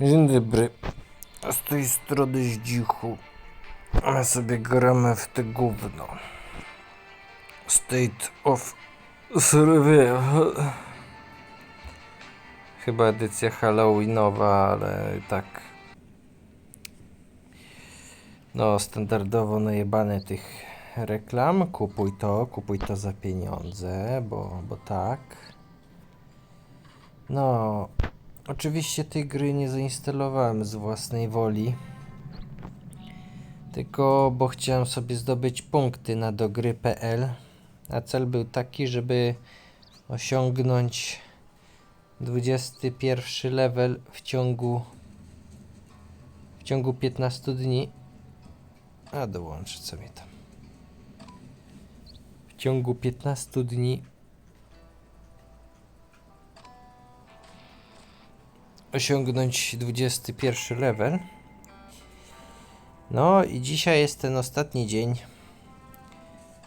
Dzień dobry. Z tej strony Zdzichu. My sobie gramy w te gówno. State of Survival. Chyba edycja Halloweenowa, ale tak. No, standardowo najebane tych reklam. Kupuj to, kupuj to za pieniądze, bo, bo tak. No, oczywiście tej gry nie zainstalowałem z własnej woli. Tylko, bo chciałem sobie zdobyć punkty na dogry.pl. A cel był taki, żeby osiągnąć 21 level w ciągu w ciągu 15 dni. A dołączę sobie tam. W ciągu 15 dni osiągnąć 21 level. No i dzisiaj jest ten ostatni dzień.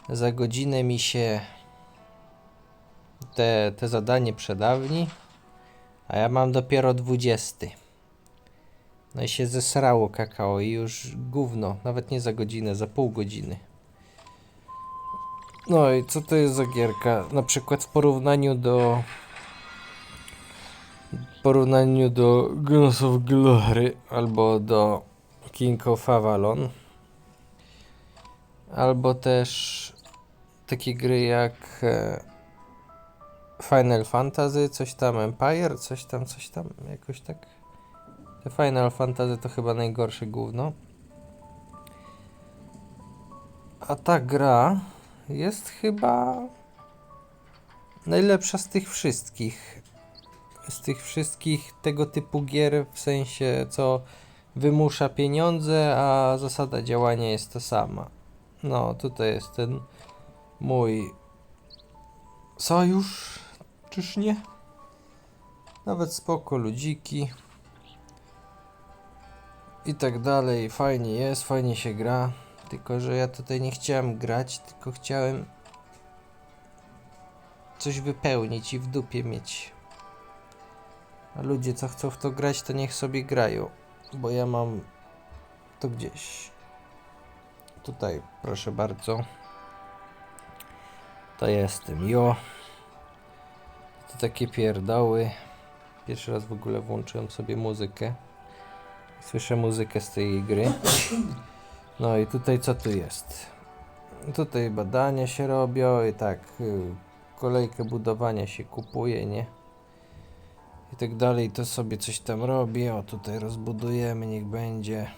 Za godzinę mi się te, te zadanie przedawni, a ja mam dopiero 20. No i się zesrało kakao i już gówno, nawet nie za godzinę, za pół godziny. No i co to jest za gierka? Na przykład w porównaniu do w porównaniu do Guns of Glory albo do King of Avalon albo też takie gry jak e, Final Fantasy, coś tam Empire, coś tam, coś tam, jakoś tak. Te Final Fantasy to chyba najgorsze gówno. A ta gra jest chyba najlepsza z tych wszystkich. Z tych wszystkich tego typu gier, w sensie co wymusza pieniądze, a zasada działania jest ta sama. No, tutaj jest ten mój sojusz, czyż nie? Nawet spoko ludziki. I tak dalej, fajnie jest, fajnie się gra. Tylko, że ja tutaj nie chciałem grać, tylko chciałem coś wypełnić i w dupie mieć. A ludzie, co chcą w to grać, to niech sobie grają. Bo ja mam to gdzieś. Tutaj, proszę bardzo. To jestem jo. To takie pierdoły. Pierwszy raz w ogóle włączyłem sobie muzykę. Słyszę muzykę z tej gry. No i tutaj co tu jest? Tutaj badania się robią i tak y, kolejkę budowania się kupuje, nie? I tak dalej, to sobie coś tam robię. O, tutaj rozbudujemy, niech będzie.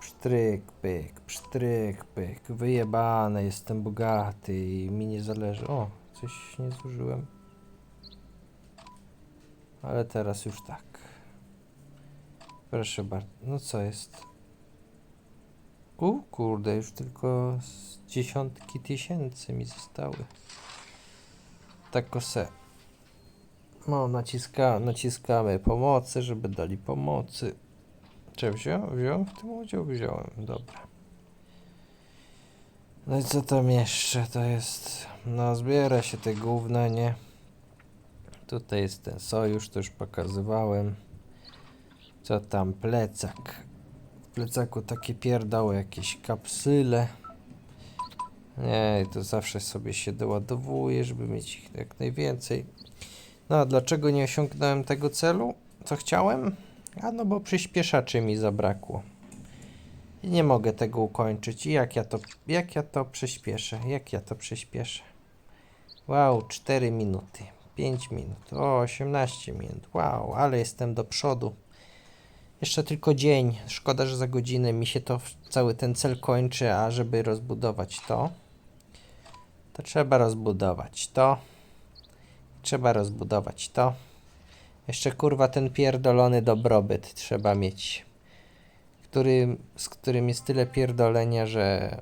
Psztryk, pyk, psztryk, pyk. Wyjebane, jestem bogaty i mi nie zależy. O, coś nie zużyłem. Ale teraz już tak. Proszę bardzo. No co jest? U, kurde, już tylko z dziesiątki tysięcy mi zostały. Tak se. No, naciska, naciskamy pomocy, żeby dali pomocy. Czy wziąłem? Wziąłem w tym udział? Wziąłem, dobra. No i co tam jeszcze? To jest... No, zbiera się te gówna, nie? Tutaj jest ten sojusz, to już pokazywałem. Co tam? Plecak. W plecaku takie pierdoły, jakieś kapsyle. Nie, to zawsze sobie się doładowuje, żeby mieć ich jak najwięcej. No a dlaczego nie osiągnąłem tego celu, co chciałem? A no bo przyspieszaczy mi zabrakło. I nie mogę tego ukończyć. I jak ja to, jak ja to przyspieszę? Jak ja to przyspieszę? Wow, 4 minuty, 5 minut, o 18 minut. Wow, ale jestem do przodu. Jeszcze tylko dzień. Szkoda, że za godzinę mi się to cały ten cel kończy, a żeby rozbudować to, to trzeba rozbudować to. Trzeba rozbudować to. Jeszcze kurwa ten pierdolony dobrobyt trzeba mieć. Który, z którym jest tyle pierdolenia, że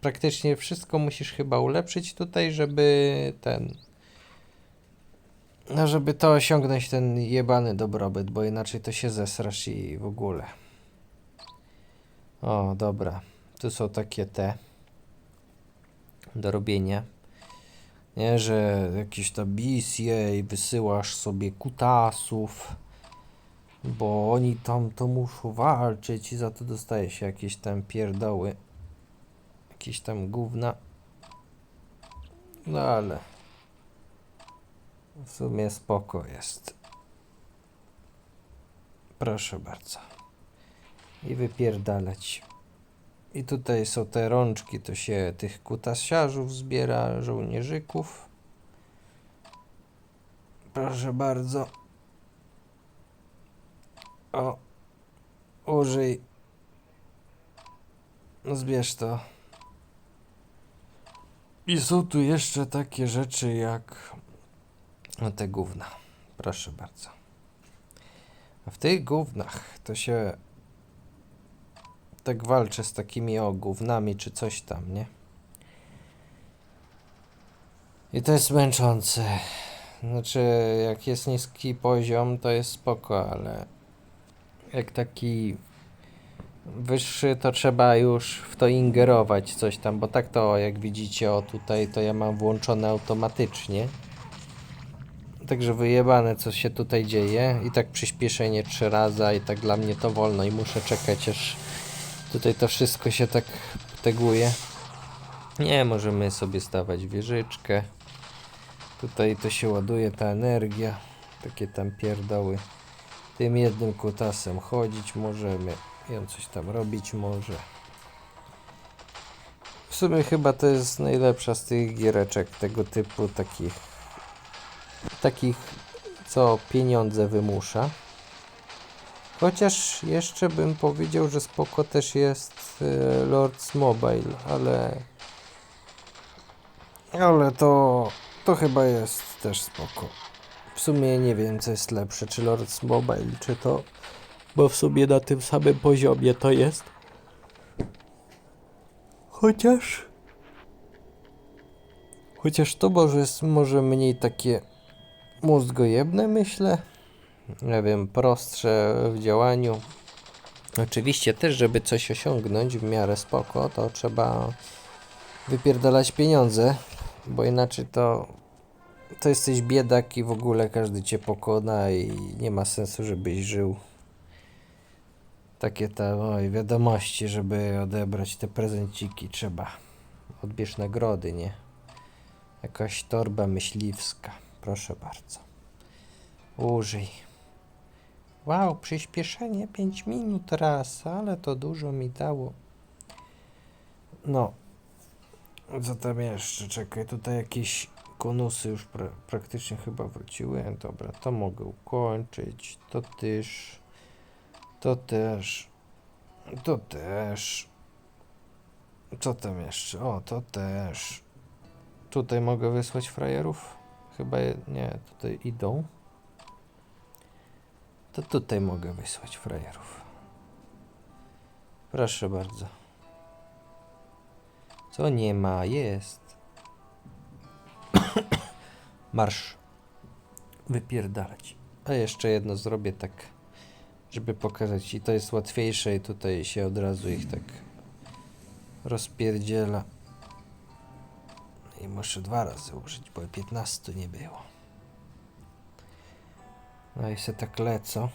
praktycznie wszystko musisz chyba ulepszyć tutaj, żeby ten. No, żeby to osiągnąć ten jebany dobrobyt, bo inaczej to się zesrasz i w ogóle. O, dobra. Tu są takie te do robienia. Nie, że jakieś misje i wysyłasz sobie kutasów. Bo oni tam to muszą walczyć i za to dostaje się jakieś tam pierdoły. Jakieś tam gówna. No ale w sumie spoko jest. Proszę bardzo. I wypierdalać. I tutaj są te rączki, to się tych kutasiarzów zbiera, żołnierzyków. Proszę bardzo. O, użyj. Zbierz to. I są tu jeszcze takie rzeczy jak no te gówna. Proszę bardzo. W tych gównach to się tak walczy z takimi o gównami czy coś tam, nie? I to jest męczące. Znaczy, jak jest niski poziom, to jest spoko, ale jak taki wyższy, to trzeba już w to ingerować coś tam, bo tak to, jak widzicie, o tutaj, to ja mam włączone automatycznie. Także wyjebane, co się tutaj dzieje. I tak przyspieszenie trzy razy, i tak dla mnie to wolno i muszę czekać, aż tutaj to wszystko się tak teguje. Nie, możemy sobie stawać wieżyczkę. Tutaj to się ładuje ta energia. Takie tam pierdoły. Tym jednym kutasem chodzić możemy. I on coś tam robić może. W sumie chyba to jest najlepsza z tych giereczek tego typu, takich takich, co pieniądze wymusza. Chociaż jeszcze bym powiedział, że spoko też jest e, Lords Mobile, ale ale to to chyba jest też spoko. W sumie nie wiem co jest lepsze, czy Lords Mobile, czy to, bo w sumie na tym samym poziomie to jest. Chociaż chociaż to może jest może mniej takie mózgojebne, myślę. Nie wiem, prostsze w działaniu. Oczywiście też, żeby coś osiągnąć w miarę spoko, to trzeba wypierdalać pieniądze, bo inaczej to to jesteś biedak i w ogóle każdy cię pokona i nie ma sensu, żebyś żył. Takie tam oj, wiadomości, żeby odebrać te prezenciki trzeba. Odbierz nagrody, nie? Jakaś torba myśliwska. Proszę bardzo. Użyj. Wow, przyspieszenie 5 minut raz, ale to dużo mi dało. No. Co tam jeszcze? Czekaj, tutaj jakieś konusy już pra praktycznie chyba wróciły. Dobra, to mogę ukończyć. To też. To też. To też. Co tam jeszcze? O, to też. Tutaj mogę wysłać frajerów? Chyba nie, tutaj idą. To tutaj mogę wysłać frajerów. Proszę bardzo. Co nie ma, jest. Marsz. Wypierdalać. A jeszcze jedno zrobię tak, żeby pokazać. I to jest łatwiejsze i tutaj się od razu ich tak rozpierdziela. I muszę dwa razy użyć, bo 15 nie było. No i se tak lecą.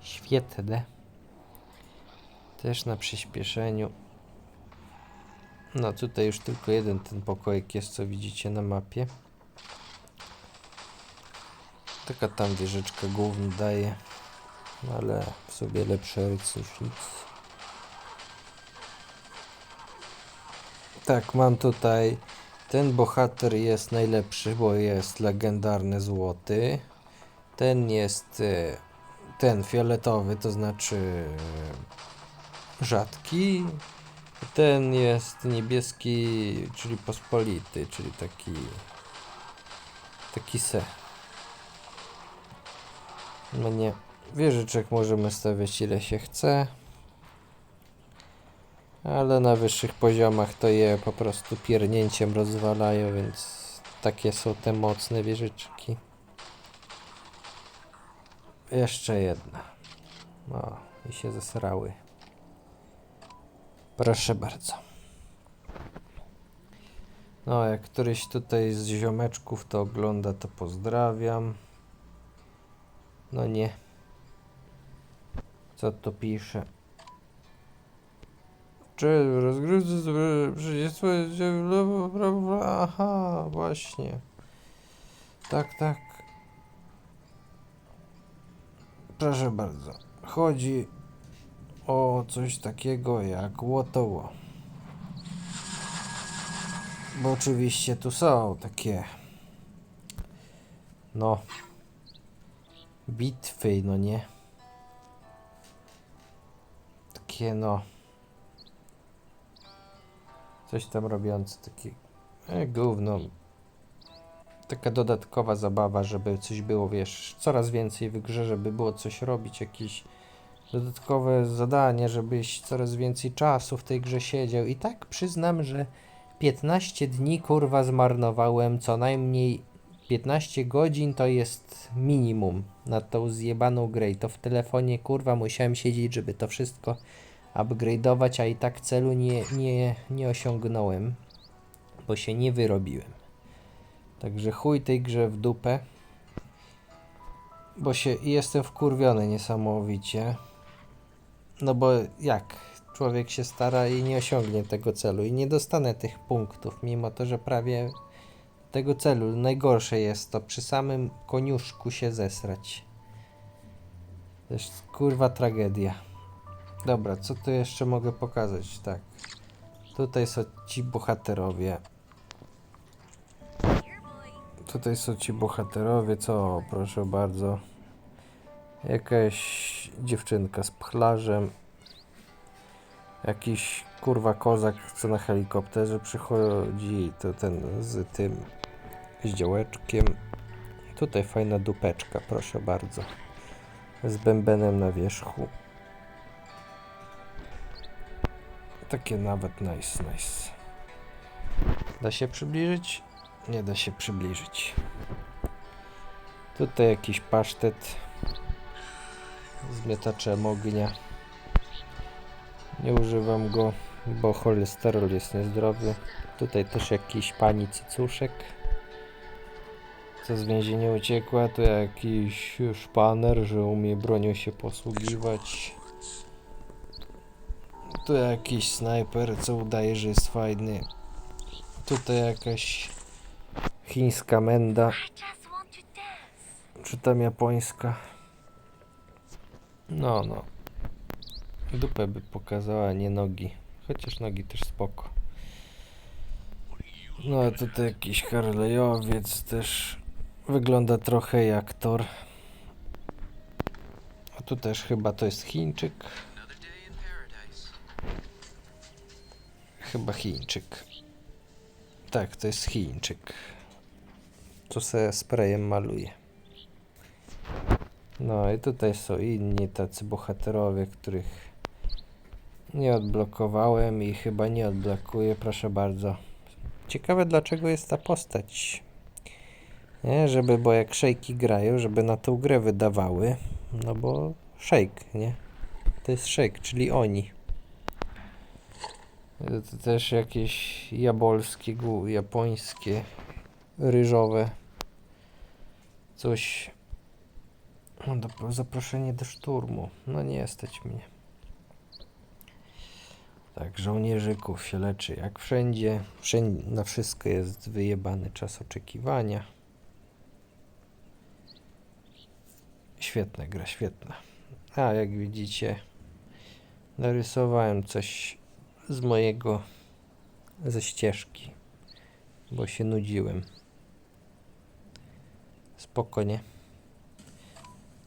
Świetne. Też na przyspieszeniu. No tutaj już tylko jeden ten pokoik jest, co widzicie na mapie. Taka tam wieżyczka główna daje. Ale w sobie lepsze rycy niż nic. Tak, mam tutaj. Ten bohater jest najlepszy, bo jest legendarny złoty. Ten jest e, ten fioletowy, to znaczy e, rzadki. Ten jest niebieski, czyli pospolity, czyli taki taki se. No nie. Wieżyczek możemy stawiać ile się chce ale na wyższych poziomach to je po prostu piernięciem rozwalają, więc takie są te mocne wieżyczki. Jeszcze jedna. O, i się zesrały. Proszę bardzo. No, jak któryś tutaj z ziomeczków to ogląda, to pozdrawiam. No nie. Co to pisze? Czy rozgrywcy przeciwieństwo Aha, właśnie. Tak, tak. Proszę bardzo. Chodzi o coś takiego jak łotoło. Bo oczywiście tu są takie no bitwy, no nie? Takie no coś tam robiące, takie e, gówno. Taka dodatkowa zabawa, żeby coś było, wiesz, coraz więcej w grze, żeby było coś robić, jakieś dodatkowe zadanie, żebyś coraz więcej czasu w tej grze siedział. I tak przyznam, że 15 dni kurwa zmarnowałem, co najmniej 15 godzin to jest minimum na tą zjebaną grę. I to w telefonie kurwa musiałem siedzieć, żeby to wszystko upgrade'ować, a i tak celu nie, nie, nie osiągnąłem, bo się nie wyrobiłem. Także chuj tej grze w dupę. Bo się jestem wkurwiony niesamowicie. No bo jak człowiek się stara i nie osiągnie tego celu i nie dostanę tych punktów, mimo to, że prawie tego celu. Najgorsze jest to przy samym koniuszku się zesrać. To jest kurwa tragedia. Dobra, co tu jeszcze mogę pokazać? Tak. Tutaj są ci bohaterowie. Tutaj są ci bohaterowie, co? Proszę bardzo. Jakaś dziewczynka z pchlarzem. Jakiś kurwa kozak, co na helikopterze przychodzi, to ten z tym, z działeczkiem. Tutaj fajna dupeczka, proszę bardzo. Z bębenem na wierzchu. Takie nawet nice, nice. Da się przybliżyć? Nie da się przybliżyć. Tutaj jakiś pasztet z mietaczem ognia. Nie używam go, bo cholesterol jest niezdrowy. Tutaj też jakiś pani cycuszek. Co z więzienia uciekła, to jakiś szpaner, że umie bronią się posługiwać. Tu jakiś snajper, co udaje, że jest fajny. Tutaj jakaś chińska menda, czy tam japońska. No, no. Dupę by pokazała, nie nogi. Chociaż nogi też spoko. No, a tutaj jakiś Harleyowiec też wygląda trochę jak Thor. A tu też chyba to jest Chińczyk. Chyba Chińczyk. Tak, to jest Chińczyk. Co se sprayem maluje. No i tutaj są inni tacy bohaterowie, których nie odblokowałem i chyba nie odblokuję, proszę bardzo. Ciekawe dlaczego jest ta postać. Nie, żeby, bo jak szejki grają, żeby na tą grę wydawały, no bo szejk, nie? To jest szejk, czyli oni. To też jakieś jabolskie, japońskie, ryżowe. Coś. No, zaproszenie do szturmu. No nie stać mnie. Tak, żołnierzyków się leczy jak wszędzie. Wszędzie na wszystko jest wyjebany czas oczekiwania. Świetna gra, świetna. A jak widzicie, narysowałem coś z mojego ze ścieżki, bo się nudziłem. Spokojnie.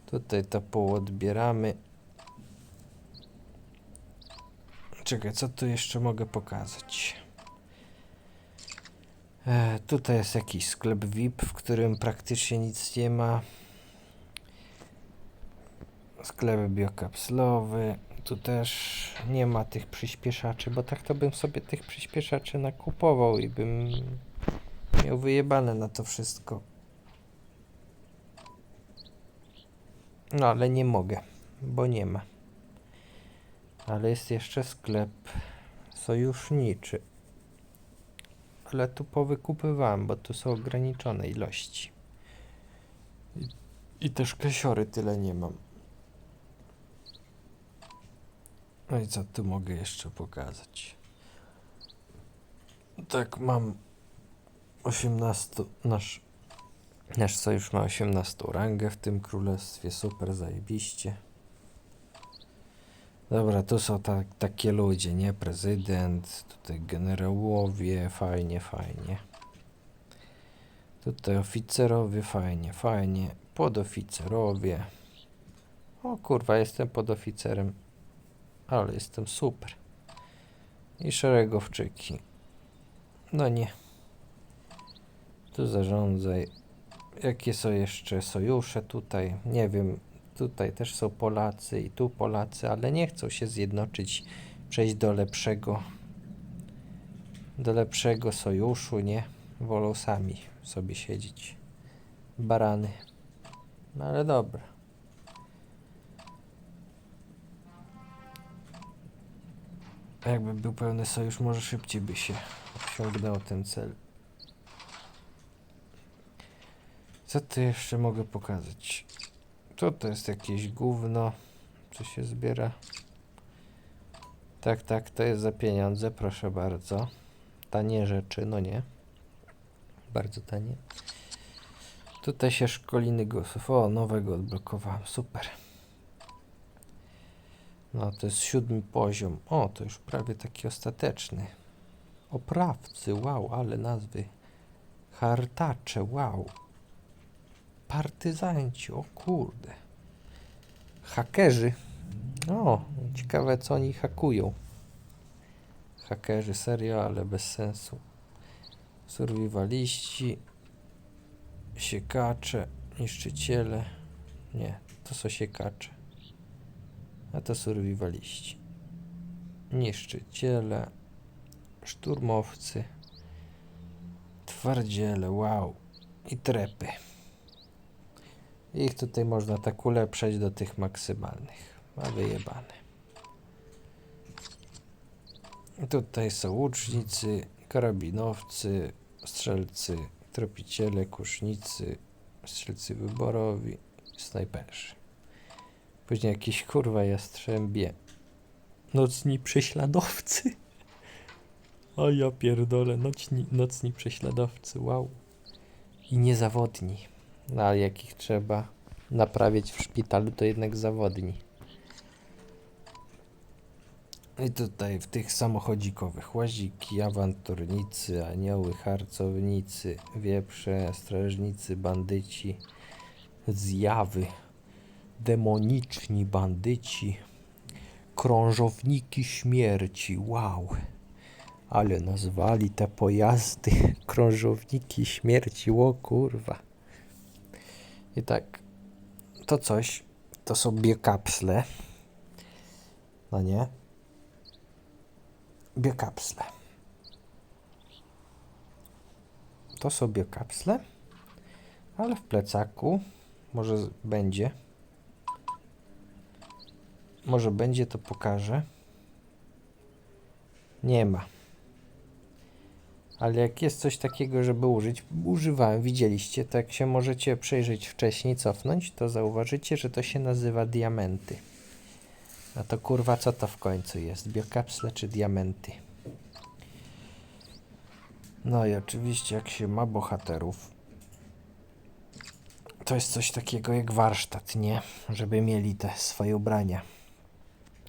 Tutaj to poodbieramy. Czekaj, co tu jeszcze mogę pokazać? E, tutaj jest jakiś sklep VIP, w którym praktycznie nic nie ma. Sklep biokapslowy. Tu też nie ma tych przyspieszaczy, bo tak to bym sobie tych przyspieszaczy nakupował i bym miał wyjebane na to wszystko. No ale nie mogę, bo nie ma. Ale jest jeszcze sklep sojuszniczy. Ale tu powykupywałem, bo tu są ograniczone ilości. I też kasiory tyle nie mam. No i co tu mogę jeszcze pokazać? Tak, mam 18. Nasz, nasz sojusz ma 18 rangę w tym królestwie. Super, zajebiście. Dobra, tu są tak, takie ludzie, nie? Prezydent, tutaj generałowie, fajnie, fajnie. Tutaj oficerowie, fajnie, fajnie. Podoficerowie. O kurwa, jestem podoficerem. Ale jestem super. I szeregowczyki. No nie. Tu zarządzaj. Jakie są jeszcze sojusze tutaj? Nie wiem. Tutaj też są Polacy i tu Polacy, ale nie chcą się zjednoczyć, przejść do lepszego do lepszego sojuszu, nie? Wolą sami sobie siedzieć. Barany. No ale dobra. Jakby był pełny sojusz, może szybciej by się osiągnął ten cel. Co tu jeszcze mogę pokazać? Co to jest jakieś gówno? Co się zbiera? Tak, tak, to jest za pieniądze, proszę bardzo. Tanie rzeczy, no nie. Bardzo tanie. Tutaj się szkoliny głosów. O, nowego odblokowałem, super. No, to jest siódmy poziom. O, to już prawie taki ostateczny. Oprawcy, wow, ale nazwy. Hartacze, wow. Partyzanci, o kurde. Hakerzy. O, ciekawe co oni hakują. Hakerzy, serio, ale bez sensu. Survivaliści. Siekacze, niszczyciele. Nie, to są siekacze. A to survivaliści. Niszczyciele. Szturmowcy. Twardziele, wow. I trepy. Ich tutaj można tak ulepszać do tych maksymalnych. A wyjebane. Tutaj są łucznicy, karabinowcy, strzelcy, tropiciele, kusznicy, strzelcy wyborowi, snajperzy. Później jakiś kurwa jastrzębie. Nocni prześladowcy. O ja pierdolę, nocni, nocni prześladowcy, wow. I niezawodni. No ale jakich trzeba naprawiać w szpitalu, to jednak zawodni. I tutaj w tych samochodzikowych łaziki, awanturnicy, anioły, harcownicy, wieprze, strażnicy, bandyci, zjawy, demoniczni bandyci, krążowniki śmierci. Wow! Ale nazwali te pojazdy krążowniki śmierci. O kurwa. I tak, to coś, to są biokapsle. No nie? biokapsle. To są biokapsle, ale w plecaku może będzie. Może będzie, to pokażę. Nie ma. Ale jak jest coś takiego, żeby użyć, używałem, widzieliście, to jak się możecie przejrzeć wcześniej, cofnąć, to zauważycie, że to się nazywa diamenty. A to kurwa co to w końcu jest? Biokapsle czy diamenty? No i oczywiście jak się ma bohaterów, to jest coś takiego jak warsztat, nie? Żeby mieli te swoje ubrania.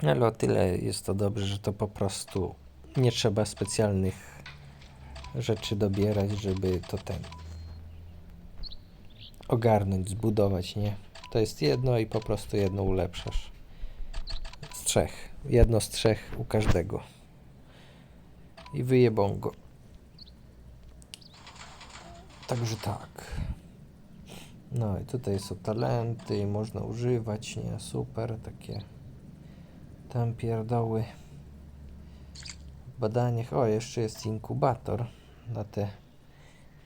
Ale o tyle jest to dobrze, że to po prostu nie trzeba specjalnych rzeczy dobierać, żeby to ten ogarnąć, zbudować, nie? To jest jedno i po prostu jedno ulepszasz. Z trzech. Jedno z trzech u każdego. I wyjebą go. Także tak. No i tutaj są talenty można używać, nie? Super, takie tam pierdoły. W badaniach, o jeszcze jest inkubator na te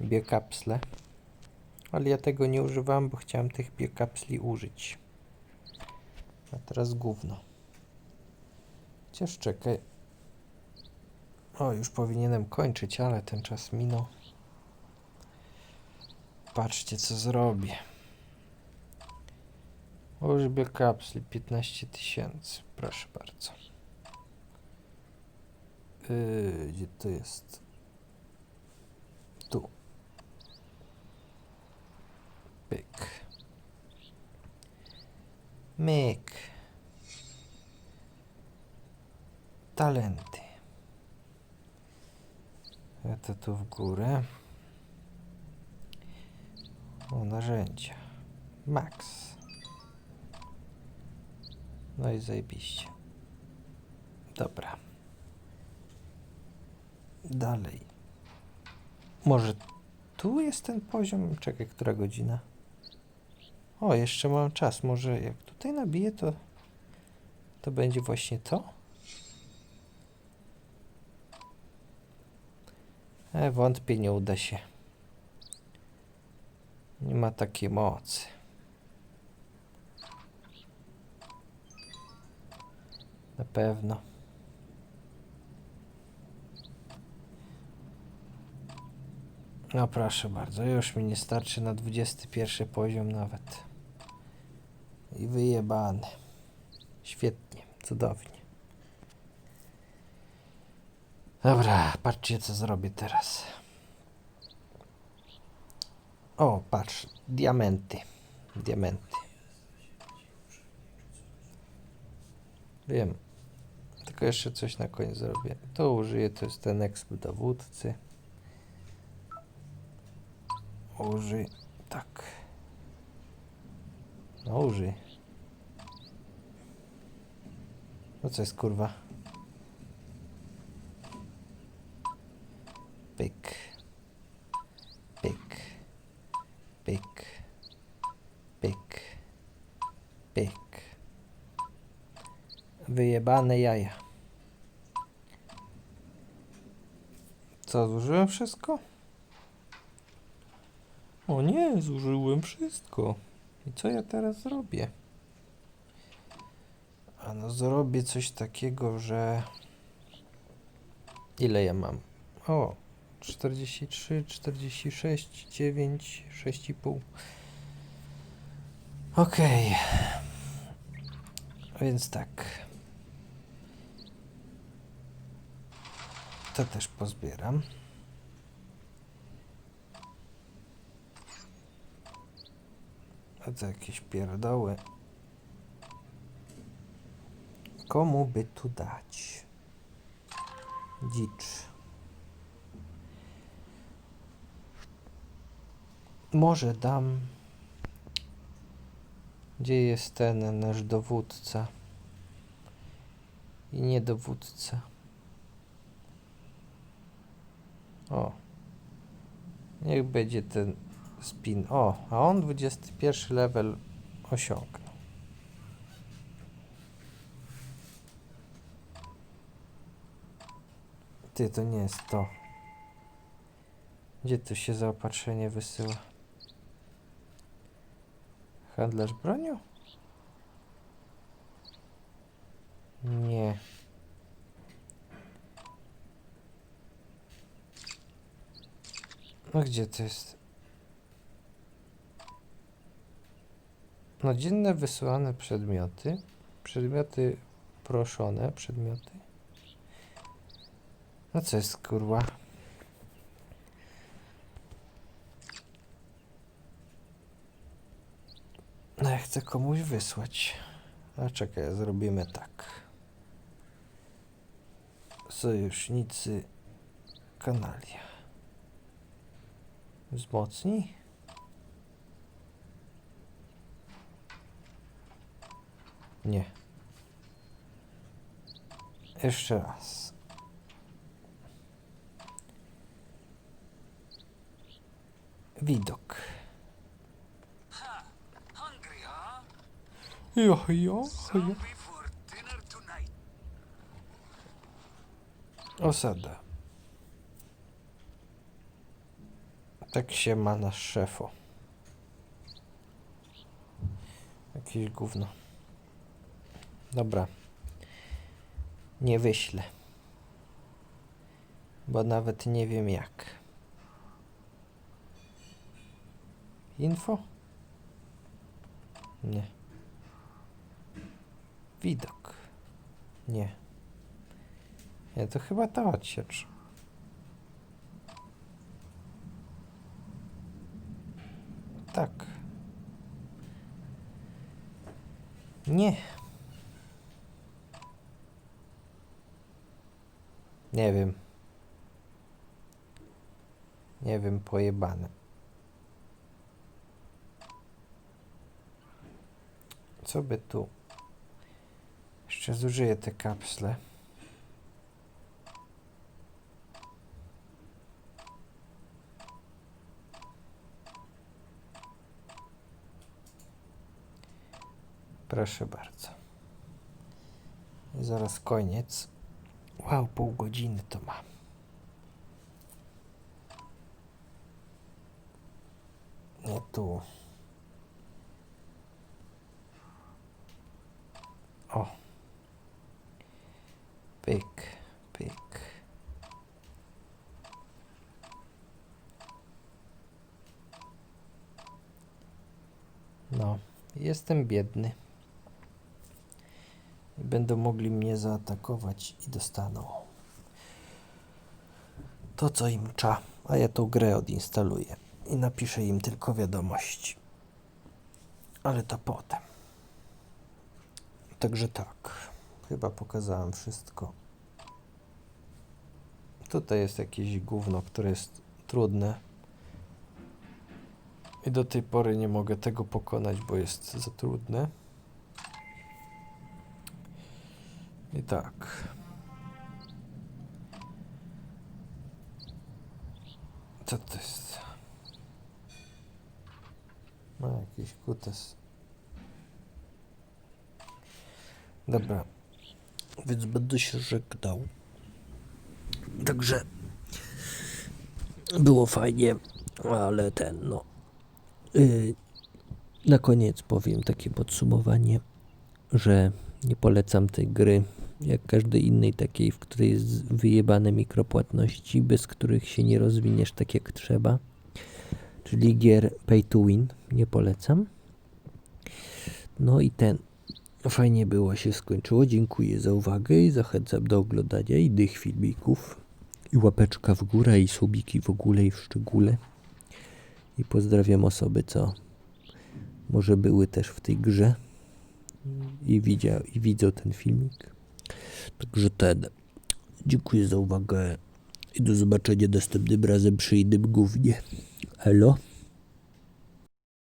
biokapsle. Ale ja tego nie używam, bo chciałem tych biokapsli użyć. A teraz gówno. Chociaż czekaj. O, już powinienem kończyć, ale ten czas minął. Patrzcie, co zrobię. Użbie kapsli 15 tysięcy. Proszę bardzo. Yy, gdzie to jest? Tu. Pyk. Myk. Talenty. Ja to tu w górę. O, narzędzia. Max. No i zajebiście. Dobra. Dalej. Może tu jest ten poziom? Czekaj, która godzina? O, jeszcze mam czas. Może jak tutaj nabiję, to to będzie właśnie to? E, wątpię, nie uda się. Nie ma takiej mocy. Na pewno. No proszę bardzo, już mi nie starczy na 21 poziom nawet. I wyjebany. Świetnie, cudownie. Dobra, patrzcie co zrobię teraz. O, patrz, diamenty. Diamenty. Wiem. Tylko jeszcze coś na koniec zrobię. To użyję, to jest ten exp dowódcy. Użyj. Tak. No użyj. No co jest kurwa? Pyk. Pyk. Pyk. Pyk. Pyk. Wyjebane jaja. Co, zużyłem wszystko? O nie, zużyłem wszystko. I co ja teraz zrobię? A no zrobię coś takiego, że... Ile ja mam? O, 43, 46, 9, 6,5. Okej. Więc tak. To też pozbieram. A to jakieś pierdoły. Komu by tu dać? Dzicz. Może dam. Gdzie jest ten nasz dowódca? I nie dowódca. O. Niech będzie ten spin. O, a on 21 level osiągnął. Ty, to nie jest to. Gdzie tu się zaopatrzenie wysyła? Handlarz bronią? Nie. No gdzie to jest? No dzienne wysyłane przedmioty. Przedmioty proszone, przedmioty. No co jest kurwa? No ja chcę komuś wysłać. A czekaj, zrobimy tak. Sojusznicy Kanalia. Wzmocnij. Nie. Jeszcze raz. Widok. Jo, jo, tonight. Osada. Tak się ma nasz szefo. Jakieś gówno. Dobra. Nie wyślę. Bo nawet nie wiem jak. Info? Nie. widok. Nie. Nie, to chyba ta odsiecz. Tak. Nie. Nie wiem. Nie wiem, pojebane. Co by tu? Jeszcze zużyję te kapsle. Proszę bardzo. I zaraz koniec. Wow, pół godziny to ma. Nie tu. O. Pyk, pyk. No, jestem biedny. Będą mogli mnie zaatakować i dostaną to, co im cza. A ja tą grę odinstaluję i napiszę im tylko wiadomość. Ale to potem. Także tak. Chyba pokazałem wszystko. Tutaj jest jakieś gówno, które jest trudne. I do tej pory nie mogę tego pokonać, bo jest za trudne. I tak. Co to jest? Ma jakiś kutas. Dobra. Więc będę się żegnał. Także było fajnie, ale ten no. Yy, na koniec powiem takie podsumowanie, że nie polecam tej gry jak każdej innej takiej, w której jest wyjebane mikropłatności, bez których się nie rozwiniesz tak jak trzeba. Czyli gier pay to win. Nie polecam. No i ten. Fajnie było się skończyło. Dziękuję za uwagę i zachęcam do oglądania innych filmików. I łapeczka w górę i subiki w ogóle i w szczególe. I pozdrawiam osoby, co może były też w tej grze i, widzia, i widzą ten filmik. Także ten. Dziękuję za uwagę i do zobaczenia następnym razem przy innym głównie. Elo.